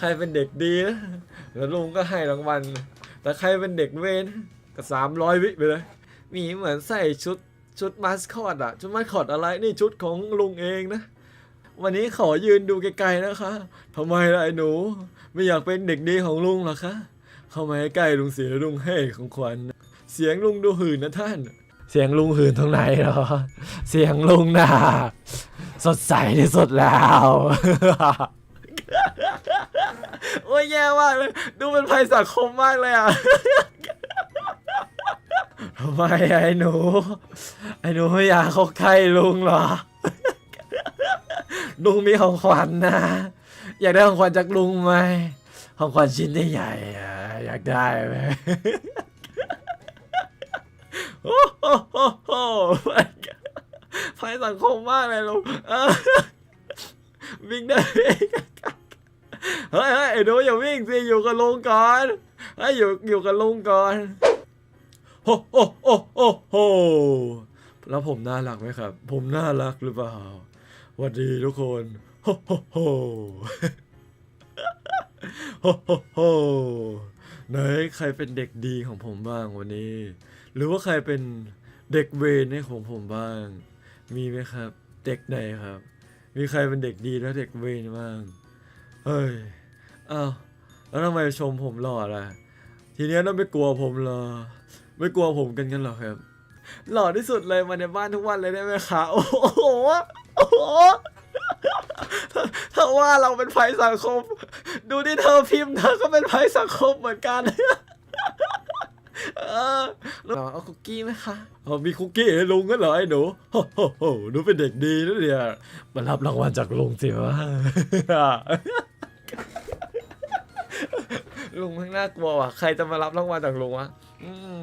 ใครเป็นเด็กดีนะแล้วลุงก็ให้รางวัล แต่ใครเป็นเด็กเวนก็สามร้อยวิไปเลย มีเหมือนใส่ชุดชุดมาสคอตอะชุดมาสคอตอะไรนี่ชุดของลุงเองนะ วันนี้ขอยืนดูไกลๆนะคะทำไมล่ะไอ้หนู ไม่อยากเป็นเด็กดีของลุงหรอคะเข้ามาใกล้ลุงเสียลุงให้ของขวัญเสียงลุงดูหื่นนะท่าน เสียงลุงหื่นตรงไหนหรอ เสียงลุงน่ะสดใสที่สุดแล้ว โอ้ยแย่มากเลย ดูเป็นภัยสังคมมากเลยอะทำไมไอ้หนู ไอ้หนูไม่อยากเข้าใกล้ลุงเหรอ ลุงมีของขวัญนะ อยากได้ของขวัญจากลุงไหมของขวัญชิ้นใหญ่ๆอยากได้ไหมโอ้โหโหภัยสังคมมากเลยลุงวิ่งได้ เองเฮ้ยเฮ้ยไอ้หนูอย่าวิ่งสิอยู่กับลุงก่อนเฮ้ยอยู่อยู่กับลุงก่อนโอ้โอ้โอ้โอ้โหแล้วผมน่ารักไหมครับ ผมน่ารักหรือเปล่าสวัสดีทุกคนโอ้โหโหโอ้โหโหไหนใครเป็นเด็กดีของผมบ้างวันนี้ หรือว่าใครเป็นเด็กเวรให้ของผมบ้าง มีไหมครับ เด็กไหนครับ มีใครเป็นเด็กดีแล้วเด็กเวรบ้างเฮ้ย อ้าวแล้วทำไมชมผมหล่อล่ะ ทีเนี้ยต้องไม่กลัวผมเหรอ ไม่กลัวผมกันกันเหรอครับ หล่อที่สุดเลยมาในบ้านทุกวันเลยได้ไหมคะ โอ้โหโอ้โหถ้าถ้าว่าเราเป็นภัยสังคม ดูที่เธอพิมพ์เธอก็เป็นภัยสังคมเหมือนกัน เออเราเอาคุกกี้ไหมคะเอามีคุกกี้ให้ลุงก็เหรอไอ้หนูโอ้โหโหหนูเป็นเด็กดีนะเนี่ยมารับรางวัลจากลุงสิวะ ลุงแม่งน่ากลัวว่ะ ใครจะมารับรางวัลจากลุงวะอืม